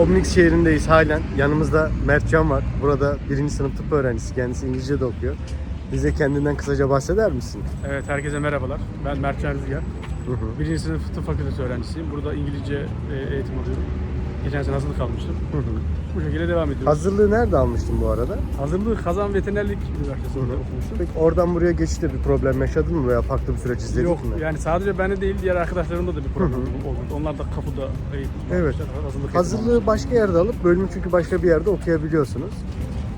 Omnix şehrindeyiz halen. Yanımızda Mertcan var. Burada birinci sınıf tıp öğrencisi. Kendisi İngilizce de okuyor. Bize kendinden kısaca bahseder misin? Evet, herkese merhabalar. Ben Mertcan Rüzgar. Hı hı. Birinci sınıf tıp fakültesi öğrencisiyim. Burada İngilizce e, eğitim alıyorum. Geçen sene hazırlık almıştım. Hı hı. Bu şekilde devam ediyoruz. Hazırlığı nerede almıştın bu arada? Hazırlığı Kazan Veterinerlik Üniversitesi'nde okumuştum. Peki oradan buraya geçişte bir problem yaşadın mı veya farklı bir süreç izledin Yok, mi? yani sadece bende değil, diğer arkadaşlarımda da bir problem Hı oldu. Onlar da kapıda eğitim Evet. Hazırlık Hazırlığı başka yerde alıp bölümü çünkü başka bir yerde okuyabiliyorsunuz.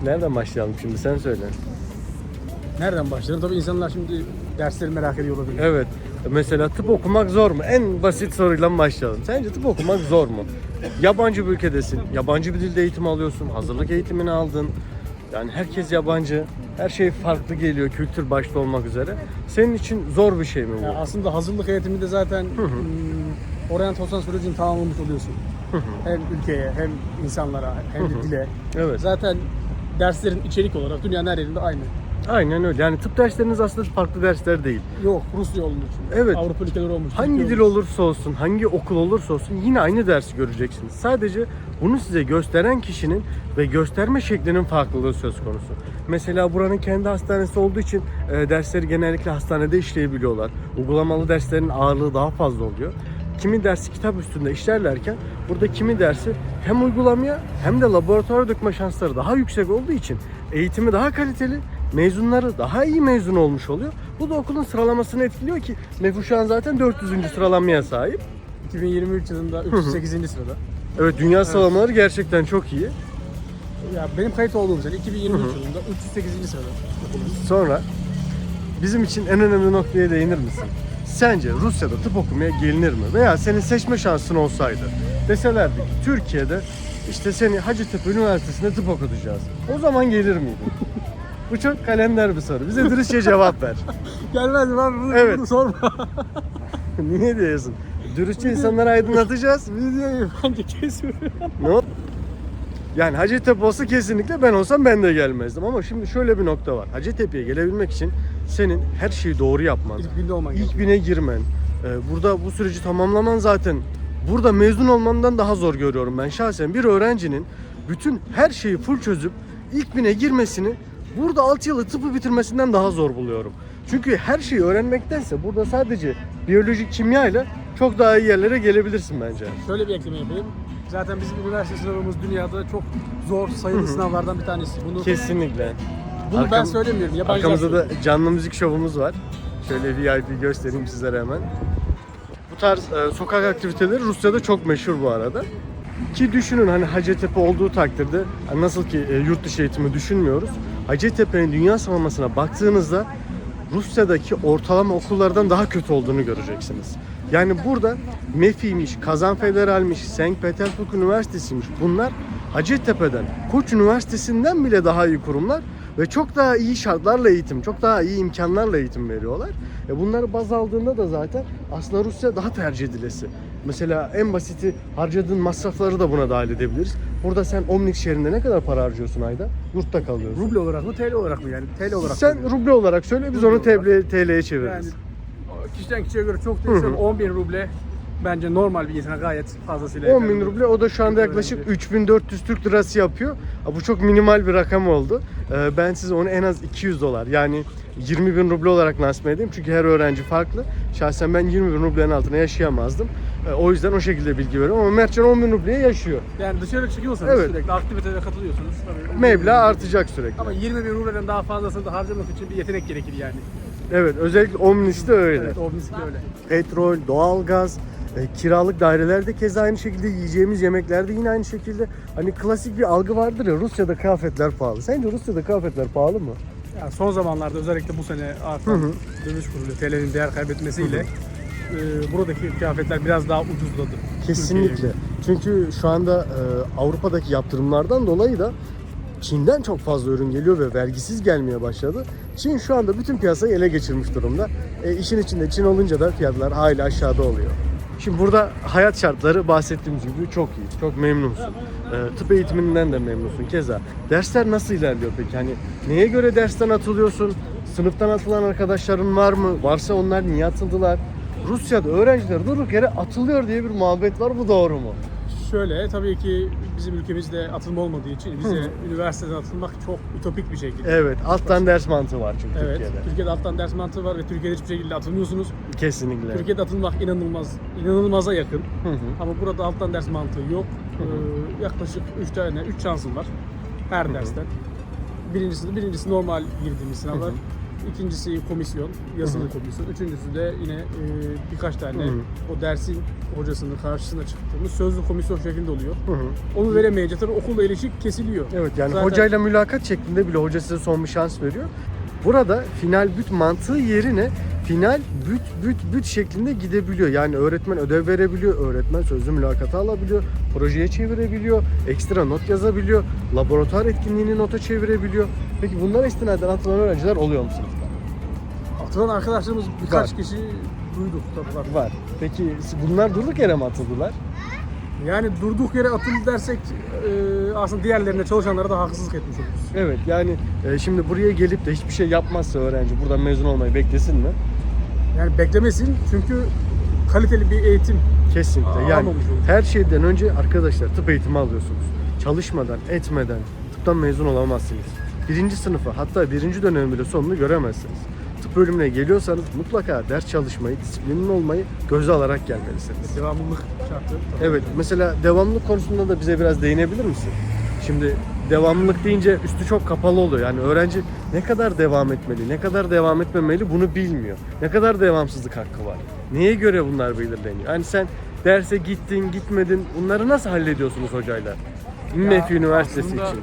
Nereden başlayalım şimdi sen söyle. Nereden başlayalım? Tabii insanlar şimdi dersleri merak ediyor olabilir. Evet. Mesela tıp okumak zor mu? En basit soruyla başlayalım. Sence tıp okumak zor mu? Yabancı bir ülkedesin. Yabancı bir dilde eğitim alıyorsun. Hazırlık eğitimini aldın. Yani herkes yabancı. Her şey farklı geliyor kültür başta olmak üzere. Senin için zor bir şey mi bu? Yani aslında hazırlık eğitiminde zaten hmm, oryantasyon sürecini tamamlamış oluyorsun. hem ülkeye, hem insanlara, hem de dile. Evet. Zaten derslerin içerik olarak dünyanın her yerinde aynı. Aynen öyle. Yani tıp dersleriniz aslında farklı dersler değil. Yok Rusya olmuş. Evet. Avrupa ülkeleri olmuş. Hangi Türkiye dil olmuş. olursa olsun, hangi okul olursa olsun yine aynı dersi göreceksiniz. Sadece bunu size gösteren kişinin ve gösterme şeklinin farklılığı söz konusu. Mesela buranın kendi hastanesi olduğu için e, dersleri genellikle hastanede işleyebiliyorlar. Uygulamalı derslerin ağırlığı daha fazla oluyor. Kimi dersi kitap üstünde işlerlerken burada kimi dersi hem uygulamaya hem de laboratuvara dökme şansları daha yüksek olduğu için eğitimi daha kaliteli, mezunları daha iyi mezun olmuş oluyor. Bu da okulun sıralamasını etkiliyor ki MEFU şu an zaten 400. sıralanmaya sahip. 2023 yılında 308. sırada. Evet dünya sıralamaları gerçekten çok iyi. Ya benim kayıt olduğum sene 2023 yılında 308. sırada. Sonra bizim için en önemli noktaya değinir misin? Sence Rusya'da tıp okumaya gelinir mi? Veya senin seçme şansın olsaydı deselerdi ki Türkiye'de işte seni Hacettepe Üniversitesi'nde tıp okutacağız. O zaman gelir miydin? Bu çok kalender bir soru. Bize dürüstçe cevap ver. Gelmezdim abi bunu, Evet. bunu sorma. Niye diyorsun? Dürüstçe insanları aydınlatacağız. Videoyu bence kesiyorum. Ne? Yani Hacettepe olsa kesinlikle ben olsam ben de gelmezdim. Ama şimdi şöyle bir nokta var. Hacettepe'ye gelebilmek için senin her şeyi doğru yapman. İlk günde olman İlk gerekiyor. bine girmen. e, Burada bu süreci tamamlaman zaten burada mezun olmandan daha zor görüyorum ben şahsen. Bir öğrencinin bütün her şeyi full çözüp ilk bine girmesini burada 6 yılı tıpı bitirmesinden daha zor buluyorum. Çünkü her şeyi öğrenmektense burada sadece biyolojik kimya ile çok daha iyi yerlere gelebilirsin bence. Şöyle bir ekleme yapayım. Zaten bizim üniversite sınavımız dünyada çok zor sayılı sınavlardan bir tanesi. Bunu, Kesinlikle. bunu ben Arkam- söylemiyorum. Yabancılar Arkamızda da canlı müzik şovumuz var. Şöyle VIP göstereyim sizlere hemen. Bu tarz e, sokak aktiviteleri Rusya'da çok meşhur bu arada. Ki düşünün hani Hacettepe olduğu takdirde hani nasıl ki e, yurt dışı eğitimi düşünmüyoruz. Hacettepe'nin dünya sıralamasına baktığınızda Rusya'daki ortalama okullardan daha kötü olduğunu göreceksiniz. Yani burada MEFİ'ymiş, Kazan Federal'miş, St. Petersburg Üniversitesi'ymiş bunlar Hacettepe'den, Koç Üniversitesi'nden bile daha iyi kurumlar ve çok daha iyi şartlarla eğitim, çok daha iyi imkanlarla eğitim veriyorlar. E bunları baz aldığında da zaten aslında Rusya daha tercih edilesi. Mesela en basiti harcadığın masrafları da buna dahil edebiliriz. Burada sen Omnik şehrinde ne kadar para harcıyorsun ayda? Yurtta kalıyorsun. Ruble olarak mı TL olarak mı yani? TL olarak Sen söylüyorum. ruble olarak söyle biz Ruble onu olarak. TL, TL'ye yani çeviririz. kişiden kişiye göre çok değişiyor. Hı hı. 10 bin ruble bence normal bir insana gayet fazlasıyla 10 bin ruble o da şu anda yaklaşık Öğrenci. 3400 Türk lirası yapıyor. Ha, Bu çok minimal bir rakam oldu. Ee, Ben size onu en az 200 dolar yani 20 bin ruble olarak lanse edeyim. Çünkü her öğrenci farklı. Şahsen ben 20 bin rublenin altına yaşayamazdım. Ee, O yüzden o şekilde bilgi veriyorum ama Mertcan 10 bin rubleye yaşıyor. Yani dışarı çıkıyorsanız Evet. sürekli aktivitelere katılıyorsunuz. Tabii, Meblağ artacak sürekli. Ama 20 bin rubleden daha fazlasını da harcamak için bir yetenek gerekir yani. Evet özellikle Omnis'te öyle. Evet o müzik öyle. petrol, doğalgaz, e, kiralık dairelerde keza aynı şekilde yiyeceğimiz yemeklerde yine aynı şekilde hani klasik bir algı vardır ya Rusya'da kıyafetler pahalı. Sence Rusya'da kıyafetler pahalı mı? Yani son zamanlarda özellikle bu sene artan döviz kurulu TL'nin değer kaybetmesiyle e, buradaki kıyafetler biraz daha ucuzladı. Kesinlikle. Çünkü şu anda e, Avrupa'daki yaptırımlardan dolayı da Çin'den çok fazla ürün geliyor ve vergisiz gelmeye başladı. Çin şu anda bütün piyasayı ele geçirmiş durumda. E, işin içinde Çin olunca da fiyatlar hala aşağıda oluyor. Şimdi burada hayat şartları bahsettiğimiz gibi çok iyi, çok memnunsun. E, tıp eğitiminden de memnunsun keza. Dersler nasıl ilerliyor peki? Hani neye göre dersten atılıyorsun? Sınıftan atılan arkadaşların var mı? Varsa onlar niye atıldılar? Rusya'da öğrenciler durduk yere atılıyor diye bir muhabbet var. Bu doğru mu? şöyle tabii ki bizim ülkemizde atılma olmadığı için bize üniversiteden atılmak çok ütopik bir şekilde. Evet, alttan ders mantığı var çünkü Evet. Türkiye'de. Türkiye'de alttan ders mantığı var ve Türkiye'de hiçbir şekilde atılmıyorsunuz. Kesinlikle. Türkiye'de atılmak inanılmaz, inanılmaza yakın. Hı hı. Ama burada alttan ders mantığı yok. Ee, yaklaşık 3 tane, 3 şansım var her dersten. Birincisi, birincisi normal girdiğimiz sınavlar. İkincisi komisyon, yazılı komisyon. Üçüncüsü de yine e, birkaç tane Hı hı. o dersin hocasının karşısına çıktığımız sözlü komisyon şeklinde oluyor. Hı hı. Onu veremeyince tabii okulla ilişki kesiliyor. Evet yani Zaten- hocayla mülakat şeklinde bile hoca size son bir şans veriyor. Burada final büt mantığı yerine final büt büt büt şeklinde gidebiliyor. Yani öğretmen ödev verebiliyor, öğretmen sözlü mülakatı alabiliyor, projeye çevirebiliyor, ekstra not yazabiliyor, laboratuvar etkinliğini nota çevirebiliyor. Peki bunlara istinaden atılan öğrenciler oluyor mu sınıfta? Atılan arkadaşlarımız birkaç Var. kişi duyduk tabii var. Var. Peki bunlar durduk yere mi atıldılar? Yani durduk yere atıldı dersek e, aslında diğerlerine çalışanlara da haksızlık etmiş oluruz. Evet yani e, şimdi buraya gelip de hiçbir şey yapmazsa öğrenci buradan mezun olmayı beklesin mi? Yani beklemesin çünkü kaliteli bir eğitim Kesinlikle. Aa, Yani her şeyden önce arkadaşlar tıp eğitimi alıyorsunuz. Çalışmadan, etmeden tıptan mezun olamazsınız. Birinci sınıfı hatta birinci dönem bile sonunu göremezsiniz. Bölümüne geliyorsanız mutlaka ders çalışmayı, disiplinli olmayı göze alarak gelmelisiniz. devamlılık şartı. tabii. Evet mesela devamlılık konusunda da bize biraz değinebilir misin? Şimdi devamlılık deyince üstü çok kapalı oluyor. Yani öğrenci ne kadar devam etmeli, ne kadar devam etmemeli bunu bilmiyor. Ne kadar devamsızlık hakkı var. Neye göre bunlar belirleniyor? Yani sen derse gittin, gitmedin bunları nasıl hallediyorsunuz hocayla? MEF Üniversitesi aslında için.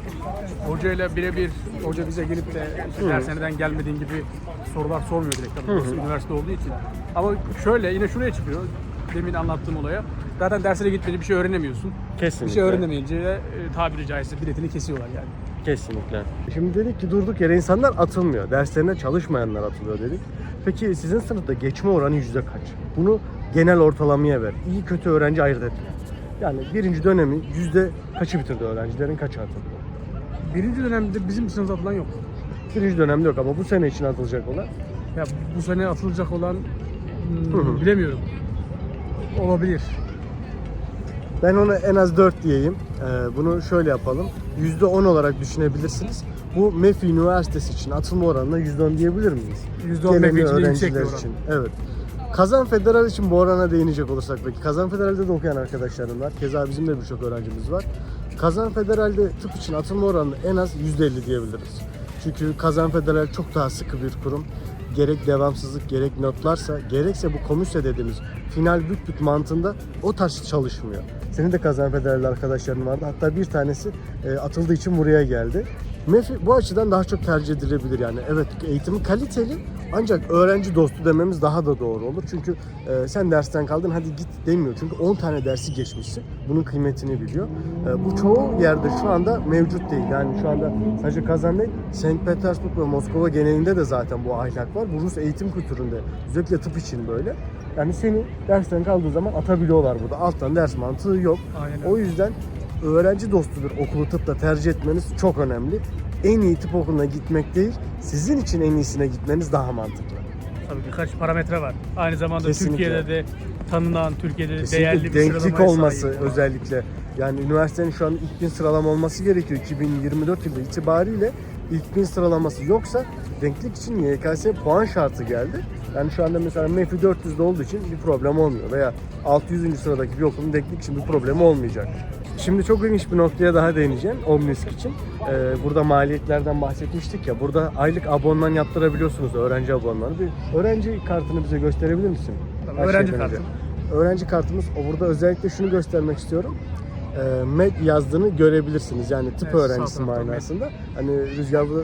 Hocayla birebir hoca bize gelip de işte dershaneden gelmediğin gibi sorular sormuyor direkt tabii burası üniversite olduğu için. Ama şöyle yine şuraya çıkıyor. Demin anlattığım olaya. Zaten derslere gitmedi bir şey öğrenemiyorsun. Kesinlikle. Bir şey öğrenemeyince de e, tabiri caizse biletini kesiyorlar yani. Kesinlikle. Şimdi dedik ki durduk yere insanlar atılmıyor. Derslerine çalışmayanlar atılıyor dedik. Peki sizin sınıfta geçme oranı yüzde kaç? Bunu genel ortalamaya ver. İyi kötü öğrenci ayırt etme. Yani birinci dönemi yüzde kaçı bitirdi öğrencilerin kaçı atıldı? Birinci dönemde bizim sınıfta atılan yok. Birinci dönemde yok ama bu sene için atılacak olan Ya bu sene atılacak olan hmm, Hı hı. bilemiyorum. Olabilir. ben ona en az 4 diyeyim. Ee, bunu şöyle yapalım. Yüzde 10 olarak düşünebilirsiniz. Bu MEF Üniversitesi için atılma oranına yüzde 10 diyebilir miyiz? %10 Genel MEF için yüksek bir öğrenciler oran. için. Evet. Kazan Federal için bu orana değinecek olursak peki. Kazan Federal'de de okuyan arkadaşlarım var. Keza bizim de birçok öğrencimiz var. Kazan Federal'de tıp için atılma oranı en az %50 diyebiliriz. Çünkü Kazan Federal çok daha sıkı bir kurum. Gerek devamsızlık, gerek notlarsa, gerekse bu komisya dediğimiz final büt büt mantığında o tarz çalışmıyor. Senin de Kazan Federal'de arkadaşların vardı. Hatta bir tanesi e, atıldığı için buraya geldi. MEF bu açıdan daha çok tercih edilebilir yani. Evet eğitimi kaliteli ancak öğrenci dostu dememiz daha da doğru olur. Çünkü e, sen dersten kaldın hadi git demiyor. Çünkü 10 tane dersi geçmişsin. Bunun kıymetini biliyor. E, bu çoğu yerde şu anda mevcut değil. Yani şu anda sadece Kazan değil, St. Petersburg ve Moskova genelinde de zaten bu ahlak var. Bu Rus eğitim kültüründe özellikle tıp için böyle. Yani seni dersten kaldığı zaman atabiliyorlar burada. Alttan ders mantığı yok. Aynen. O yüzden öğrenci dostu bir okulu tıpta tercih etmeniz çok önemli. En iyi tıp okuluna gitmek değil, sizin için en iyisine gitmeniz daha mantıklı. Tabii birkaç parametre var. Aynı zamanda Kesinlikle. Türkiye'de de tanınan, Türkiye'de de Kesinlikle değerli bir denklik olması sahip. özellikle. Yani üniversitenin şu an ilk bin sıralama olması gerekiyor 2024 yılı itibariyle. ilk bin sıralaması yoksa denklik için YKS puan şartı geldi. Yani şu anda mesela MEF'i 400'de olduğu için bir problem olmuyor veya 600. sıradaki bir okulun denklik için bir problemi olmayacak. Şimdi çok ilginç bir noktaya daha değineceğim Omnisk için. Ee, burada maliyetlerden bahsetmiştik ya. Burada aylık abonman yaptırabiliyorsunuz öğrenci abonmanı. Bir öğrenci kartını bize gösterebilir misin? Her öğrenci kartı. Öğrenci kartımız. O burada özellikle şunu göstermek istiyorum. Ee, MED yazdığını görebilirsiniz. Yani tıp Evet, öğrencisi manasında. Hani Rüzgar burada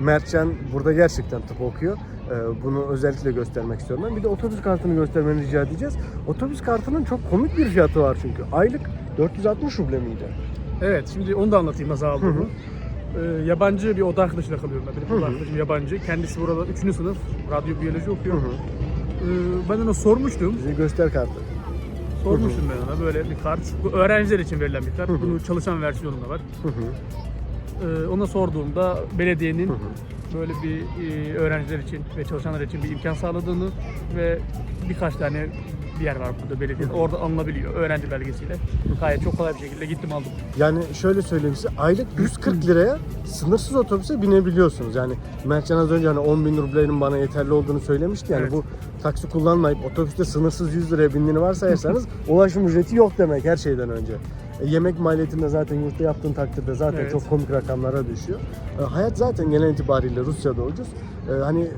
Mertcan burada gerçekten tıp okuyor. Ee, bunu özellikle göstermek istiyorum ben. Bir de otobüs kartını göstermeni rica edeceğiz. Otobüs kartının çok komik bir fiyatı var çünkü. Aylık 460 ruble miydi? Evet, şimdi onu da anlatayım nasıl aldığımı. Ee, yabancı bir oda arkadaşıyla kalıyorum ben. Benim oda arkadaşım yabancı. Kendisi burada 3. sınıf radyo biyoloji okuyor. Hı hı. Ee, ben ona sormuştum. Bize göster kartı. Sormuştum ben ona böyle bir kart. Bu öğrenciler için verilen bir kart. Hı hı. Bunu çalışan versiyonunda var. Hı hı. Ee, ona sorduğumda belediyenin Hı hı. Böyle bir e, öğrenciler için ve çalışanlar için bir imkan sağladığını ve birkaç tane bir yer var burada belediyenin. Orada alınabiliyor öğrenci belgesiyle. Gayet çok kolay bir şekilde gittim aldım. Yani şöyle söyleyeyim size aylık 140 liraya sınırsız otobüse binebiliyorsunuz. Yani Mertcan az önce hani 10 bin rublenin bana yeterli olduğunu söylemişti. Yani Evet. bu taksi kullanmayıp otobüste sınırsız 100 liraya bindiğini varsayarsanız ulaşım ücreti yok demek her şeyden önce. E, yemek maliyetinde zaten yurtta yaptığın takdirde zaten Evet. çok komik rakamlara düşüyor. E, hayat zaten genel itibariyle Rusya'da ucuz. E, hani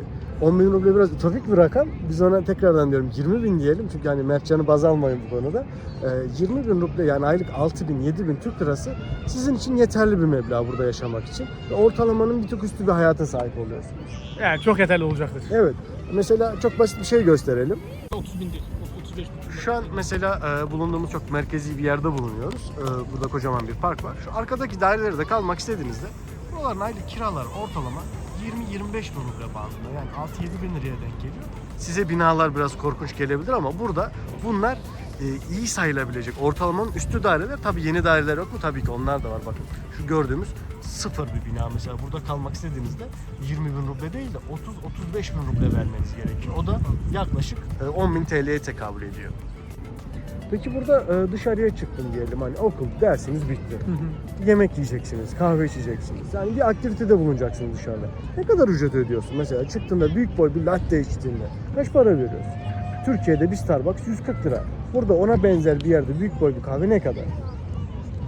10 bin ruble biraz ütopik bir rakam. Biz ona tekrardan diyorum 20 bin diyelim. Çünkü hani Mertcan'ı baz almayın bu konuda. E, 20 bin ruble yani aylık 6 bin 7 bin Türk lirası sizin için yeterli bir meblağ burada yaşamak için. Ve ortalamanın bir tık üstü bir hayata sahip oluyorsunuz. Yani çok yeterli olacaktır. Evet. Mesela çok basit bir şey gösterelim. 30 bin değil, 35 bin. Şu an mesela e, bulunduğumuz çok merkezi bir yerde bulunuyoruz. E, burada kocaman bir park var. Şu arkadaki dairelerde kalmak istediğinizde buraların aylık kiralar ortalama 20-25 bin ruble bandında yani 6-7 bin liraya denk geliyor. Size binalar biraz korkunç gelebilir ama burada bunlar e, iyi sayılabilecek ortalamanın üstü daireler. Tabii yeni daireler yok mu? Tabii ki onlar da var. Bakın şu gördüğümüz sıfır bir bina mesela burada kalmak istediğinizde 20 bin ruble değil de 30-35 bin ruble vermeniz gerekiyor. O da yaklaşık e, 10 bin TL'ye tekabül ediyor. Peki burada e, dışarıya çıktın diyelim hani okul dersiniz bitti. Yemek yiyeceksiniz, kahve içeceksiniz. Yani bir aktivitede bulunacaksınız dışarıda. Ne kadar ücret ödüyorsun mesela çıktığında büyük boy bir latte içtiğinde kaç para veriyorsun? Türkiye'de bir Starbucks 140 lira. Burada ona benzer bir yerde büyük boy bir kahve ne kadar?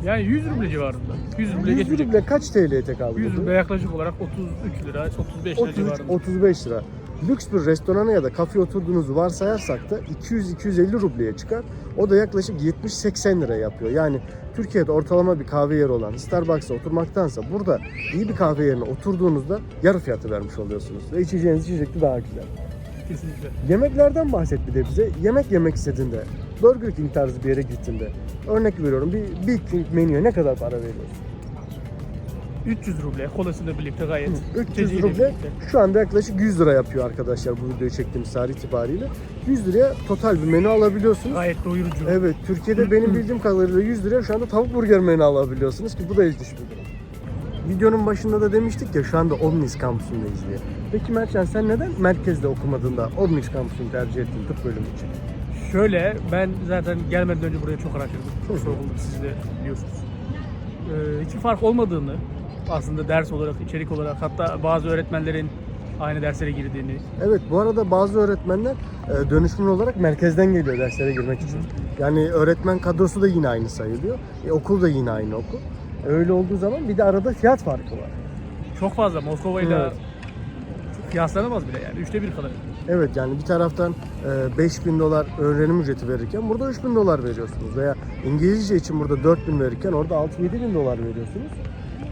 Yani 100 ruble civarında. 100 ruble 100 geçmeyecek. ruble kaç TL'ye tekabül 100 ediyor? ruble yaklaşık olarak 33 lira, 35 lira 33, civarında. 35 lira. Lüks bir restorana ya da kafeye oturduğunuzu varsayarsak da 200-250 rubleye çıkar. O da yaklaşık 70-80 lira yapıyor. Yani Türkiye'de ortalama bir kahve yeri olan Starbucks'a oturmaktansa burada iyi bir kahve yerine oturduğunuzda yarı fiyatı vermiş oluyorsunuz. Ve içeceğiniz içecek de daha güzel. Kesinlikle. Yemeklerden bahset bir de bize. Yemek yemek istediğinde, Burger King tarzı bir yere gittiğinde, örnek veriyorum bir Big King menüye ne kadar para veriyorsun? 300 ruble kolasıyla birlikte gayet. 300 içeceğiyle ruble birlikte. şu anda yaklaşık 100 lira yapıyor arkadaşlar bu videoyu çektiğimiz tarih itibariyle. 100 liraya total bir menü alabiliyorsunuz. Gayet doyurucu. Evet, Türkiye'de benim bildiğim kadarıyla 100 liraya şu anda tavuk burger menü alabiliyorsunuz ki bu da ilginç bir durum. Videonun başında da demiştik ya şu anda Omnis kampüsündeyiz diye. Peki Mertcan sen neden merkezde okumadığında Omnis kampüsünü tercih ettin tıp bölümü için? Şöyle ben zaten gelmeden önce buraya çok araştırdım. Çok sorguladım siz de biliyorsunuz. Ee, hiçbir fark olmadığını aslında ders olarak, içerik olarak hatta bazı öğretmenlerin aynı derslere girdiğini Evet bu arada bazı öğretmenler e, dönüşümlü olarak merkezden geliyor derslere girmek için. Yani öğretmen kadrosu da yine aynı sayılıyor. E, okul da yine aynı okul. E, öyle olduğu zaman bir de arada fiyat farkı var. çok fazla Moskova ile Evet. kıyaslanamaz bile yani. Üçte bir kadar. Evet yani bir taraftan e, 5000 dolar öğrenim ücreti verirken burada 3000 dolar veriyorsunuz. Veya İngilizce için burada 4000 verirken orada 6-7 bin dolar veriyorsunuz.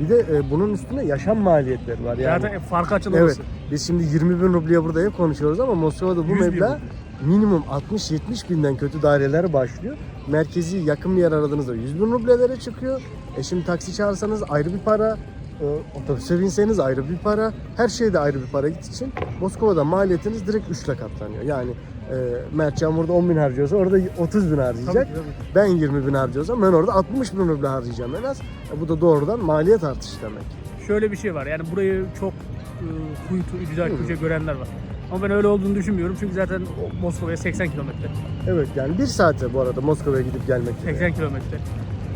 Bir de e, bunun üstüne yaşam maliyetleri var. Yani, Zaten farkı evet açılması. biz şimdi 20 bin rubleye burada ev konuşuyoruz ama Moskova'da bu 100 bin meblağ minimum 60-70 binden kötü daireler başlıyor. Merkezi yakın bir yer aradığınızda 100 bin rublelere çıkıyor. E şimdi taksi çağırsanız ayrı bir para. E, Otobüse binseniz ayrı bir para. Her şeyde ayrı bir para gittiği için Moskova'da maliyetiniz direkt 3 ile katlanıyor. Yani e, Mertcan burada 10 bin harcıyorsa orada 30 bin harcayacak. Tabii tabii. Ben 20 bin harcıyorsam ben orada 60 bin ruble harcayacağım en az. E, bu da doğrudan maliyet artışı demek. Şöyle bir şey var yani burayı çok e, kuytu, güzel Hı. köşe görenler var. Ama ben öyle olduğunu düşünmüyorum çünkü zaten Moskova'ya 80 kilometre. Evet yani bir saate bu arada Moskova'ya gidip gelmek. 80 kilometre.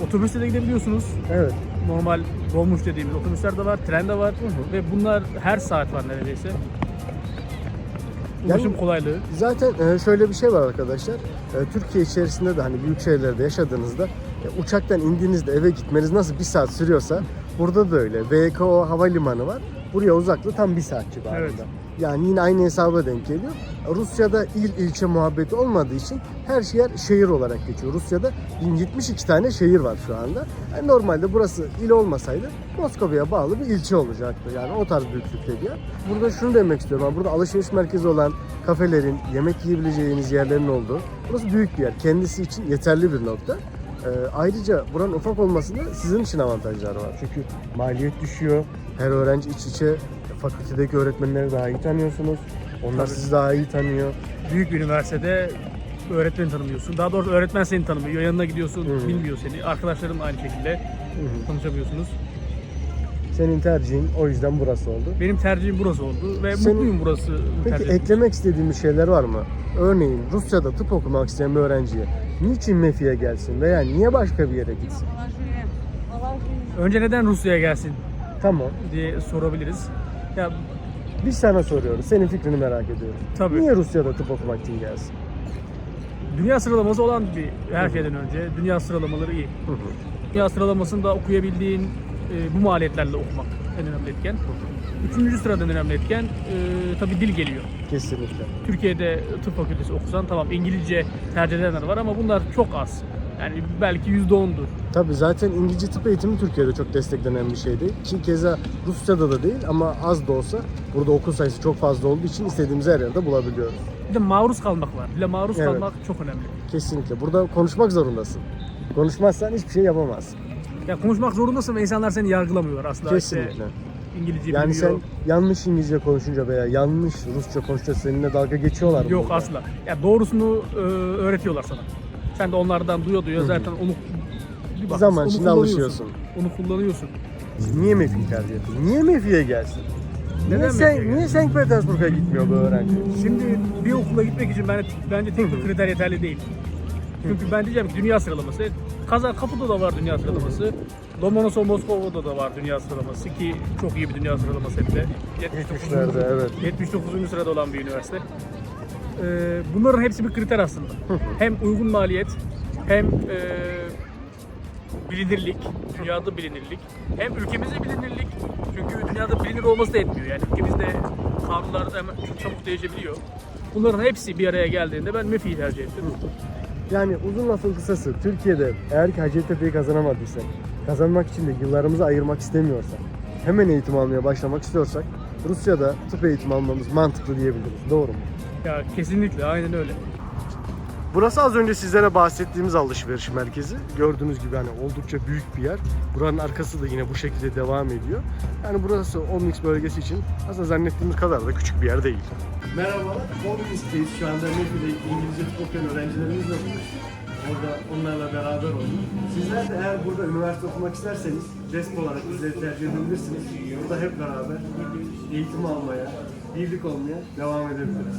Otobüsle de gidebiliyorsunuz. Evet. Normal dolmuş dediğimiz otobüsler de var, tren de var hı. ve bunlar her saat var neredeyse. Ulaşım Yani- kolaylığı. Zaten e, şöyle bir şey var arkadaşlar. E, Türkiye içerisinde de hani büyük şehirlerde yaşadığınızda e, uçaktan indiğinizde eve gitmeniz nasıl bir saat sürüyorsa burada da öyle. VKO havalimanı var. Buraya uzaklığı tam bir saat civarında. Evet. Yani yine aynı hesaba denk geliyor. Rusya'da il ilçe muhabbeti olmadığı için her yer şehir olarak geçiyor. Rusya'da 1072 tane şehir var şu anda. Yani normalde burası il olmasaydı Moskova'ya bağlı bir ilçe olacaktı. Yani o tarz büyüklükte bir yer. Burada şunu demek istiyorum. Yani burada alışveriş merkezi olan kafelerin, yemek yiyebileceğiniz yerlerin olduğu. Burası büyük bir yer. Kendisi için yeterli bir nokta. Ee, ayrıca buranın ufak olmasında sizin için avantajları var. Çünkü maliyet düşüyor. Her öğrenci iç içe fakültedeki öğretmenleri daha iyi tanıyorsunuz. Onlar Tabii. sizi daha iyi tanıyor. Büyük bir üniversitede öğretmeni tanımıyorsun. Daha doğrusu öğretmen seni tanımıyor. Yanına gidiyorsun, Hı hı. bilmiyor seni. Arkadaşların aynı şekilde konuşamıyorsunuz. Senin tercihin o yüzden burası oldu. Benim tercihim burası oldu ve Senin- mutluyum burası Peki tercih eklemek istediğin bir şeyler var mı? Örneğin Rusya'da tıp okumak isteyen bir öğrenciye niçin MEFİ'ye gelsin veya niye başka bir yere gitsin? Önce neden Rusya'ya gelsin Tamam. diye sorabiliriz. Ya Biz sana soruyoruz. Senin fikrini merak ediyorum. Tabii. Niye Rusya'da tıp okumak için gelsin? dünya sıralaması olan bir her şeyden önce dünya sıralamaları iyi. Hı hı. Dünya sıralamasında okuyabildiğin e, bu maliyetlerle okumak en önemli etken. Üçüncü sıradan önemli etken e, tabii dil geliyor. Kesinlikle. Türkiye'de tıp fakültesi okusan tamam İngilizce tercih edenler var ama bunlar çok az. Yani belki yüzde ondur. Tabii zaten İngilizce tıp eğitimi Türkiye'de çok desteklenen bir şeydi. Ki keza Rusya'da da değil ama az da olsa burada okul sayısı çok fazla olduğu için istediğimiz her yerde bulabiliyoruz. Bir de maruz kalmak var. Bir de maruz Evet. kalmak çok önemli. Kesinlikle. Burada konuşmak zorundasın. Konuşmazsan hiçbir şey yapamazsın. Ya konuşmak zorundasın ve insanlar seni yargılamıyorlar aslında. İşte Kesinlikle. İngilizce Yani bilmiyor. sen yanlış İngilizce konuşunca veya yanlış Rusça konuşunca seninle dalga geçiyorlar mı? Yok burada? asla. Ya doğrusunu e, öğretiyorlar sana. Sen de onlardan duya duya zaten onu bir bak, Zaman içinde alışıyorsun. Onu kullanıyorsun. Niye MEFİ'yi tercih ettin? Niye MEFİ'ye gelsin? Niye, Neden sen, MEFİ'ye niye St. Petersburg'a gitmiyor bu öğrenci? Şimdi bir okula gitmek için ben, bence tek bir kriter yeterli değil. Çünkü ben diyeceğim ki dünya sıralaması. Kazan Kapı'da da var dünya sıralaması. Lomonosov Moskova'da da var dünya sıralaması ki çok iyi bir dünya sıralaması hem de. 79. 70'lerde evet. 79. sırada olan bir üniversite. Ee, bunların hepsi bir kriter aslında. hem uygun maliyet, hem e, bilinirlik, dünyada bilinirlik, hem ülkemizde bilinirlik. Çünkü dünyada bilinir olması da etmiyor. Yani ülkemizde kanunlar hemen çok çabuk değişebiliyor. Bunların hepsi bir araya geldiğinde ben MEFİ'yi tercih ettim. Yani uzun lafın kısası Türkiye'de eğer ki Hacettepe'yi kazanamadıysak, kazanmak için de yıllarımızı ayırmak istemiyorsak, hemen eğitim almaya başlamak istiyorsak Rusya'da tıp eğitimi almamız mantıklı diyebiliriz. Doğru mu? Ya kesinlikle aynen öyle. Burası az önce sizlere bahsettiğimiz alışveriş merkezi. Gördüğünüz gibi hani oldukça büyük bir yer. Buranın arkası da yine bu şekilde devam ediyor. Yani burası Omnix bölgesi için aslında zannettiğimiz kadar da küçük bir yer değil. Merhabalar, Omnix'teyiz. Şu anda Mefi'de İngilizce tıp okuyan öğrencilerimizle buluştuk. Orada onlarla beraber olduk. Sizler de eğer burada üniversite okumak isterseniz desk olarak bizleri tercih edebilirsiniz. Burada hep beraber eğitim almaya, birlik olmaya devam edebiliriz.